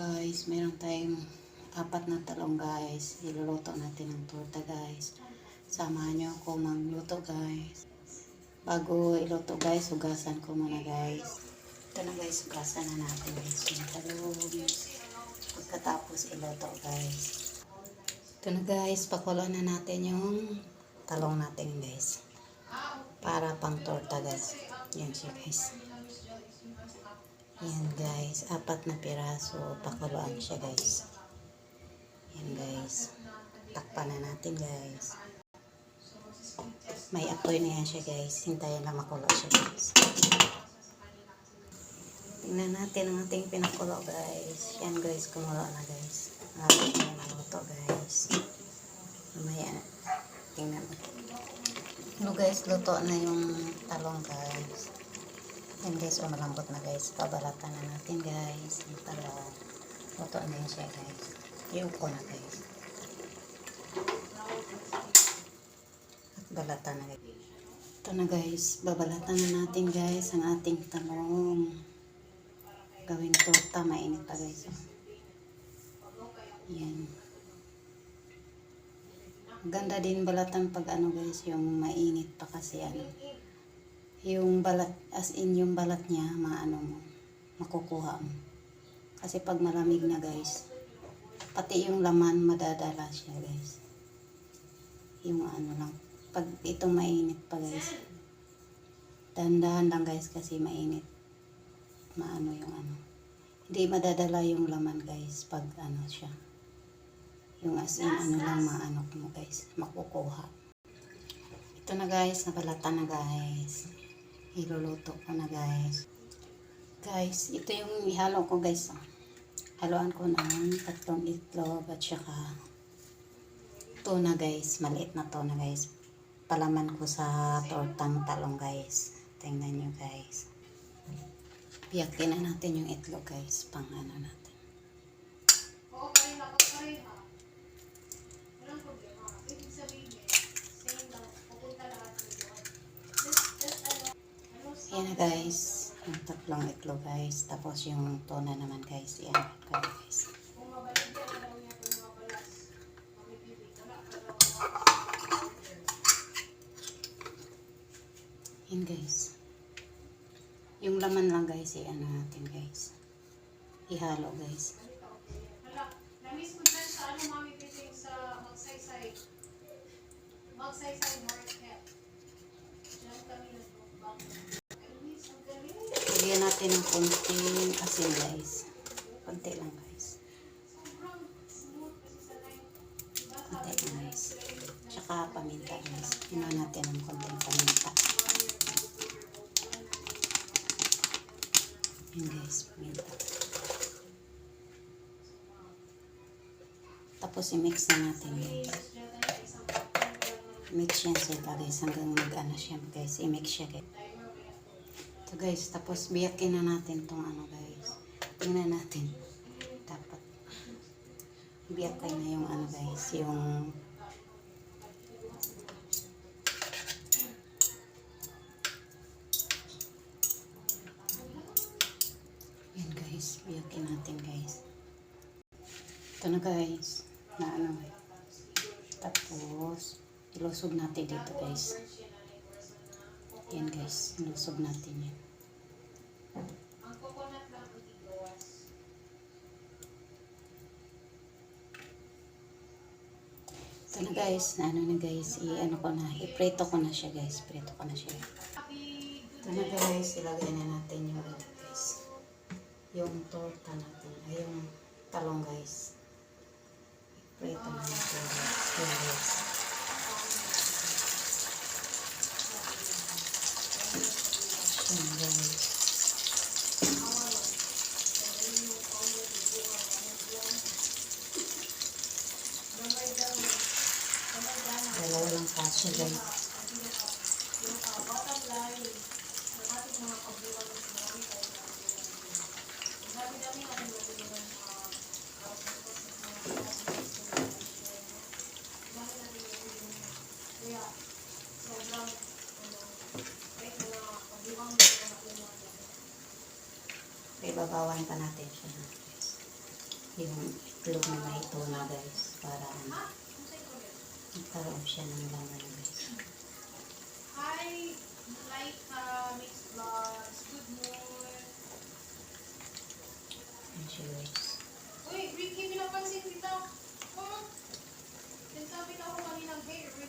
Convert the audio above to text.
guys, meron tayong apat na talong guys. Iluluto natin ng torta guys. Samahan nyo ako magluto guys. Bago iluto guys, hugasan ko muna guys. Ito na guys, hugasan na natin guys. Yung talong. Pagkatapos iluto guys. Ito na guys, pakuloan na natin yung talong natin guys. Para pang torta guys. Yan siya guys. Yan guys, apat na piraso, pakuluan siya guys. Yan guys. Takpan na natin guys. May apoy na yan siya guys. Hintayin lang makulo siya guys. Tingnan natin ang ating pinakulo guys. Yan guys, kumulo na guys. Malapit na maluto guys. Mamaya, tingnan mo. Ano guys, luto na yung talong guys. Yan guys, oh, malambot na guys. Pabalatan na natin guys. Yung talong. Luto na yun siya guys. Iupo na guys. At balatan na guys. Ito na guys. Babalatan na natin guys ang ating talong. Gawin torta. Mainit pa guys. Oh. Yan. Ganda din balatan pag ano guys, yung mainit pa kasi ano. Yung balat, as in yung balat niya, maano mo, makukuha mo. Kasi pag malamig na guys, pati yung laman madadala siya guys. Yung ano lang, pag ito mainit pa guys, dahan-dahan lang guys kasi mainit. Maano yung ano. Hindi madadala yung laman guys pag ano siya. Yung as in, ano lang maano mo guys, makukuha. Ito na guys, nabalatan na guys. Iluluto ko na guys. Guys, ito yung ihalo ko guys. oh. Haluan ko ng tatlong itlog at saka tuna guys. Maliit na tuna guys. Palaman ko sa tortang talong guys. Tingnan nyo guys. Piyakin na natin yung itlog guys. Pang ano natin. Yan na guys. Yung tatlong itlog guys. Tapos yung tuna naman guys. Yan ko guys. Yan guys. Yung laman lang guys. I-ano natin guys. Ihalo guys. Namiss ko dyan sa ano mami fishing sa Magsaysay. Magsaysay Market. Diyan kami nag-bookbang. Lagyan natin ng konting asin guys. Konti lang guys. Konti lang guys. Tsaka paminta guys. Hino natin ng konting paminta. Yan guys, paminta. Tapos i-mix na natin guys. Mix yan sila guys hanggang mag-ano siya guys. I-mix siya guys. Ito guys, tapos biyakin na natin tong ano guys. Tingnan natin. Dapat biyakin na yung ano guys, yung yan guys, biyakin natin guys. Ito na guys, na ano Tapos, ilusog natin dito guys. Yan guys, ilusog natin yan. Ang coconut lang ang igawas. Ito na guys, na ano na guys, i-ano ko na, i-preto ko na siya guys, preto ko na siya. Ito na guys, ilagay na natin yung ano guys, yung torta natin, ay yung talong guys. I-preto na natin guys, yan guys. Yan guys. Dalawa kasya guys. Ibabawan pa natin siya yung itlog na may tuna guys para ano, Nagkaroon siya ng laman guys. Hi! Like, uh, Miss Vlogs. Good mood. Ayan siya guys. Uy, Ricky, pinapansin kita. Mama, nagsabi na ako kanina hair.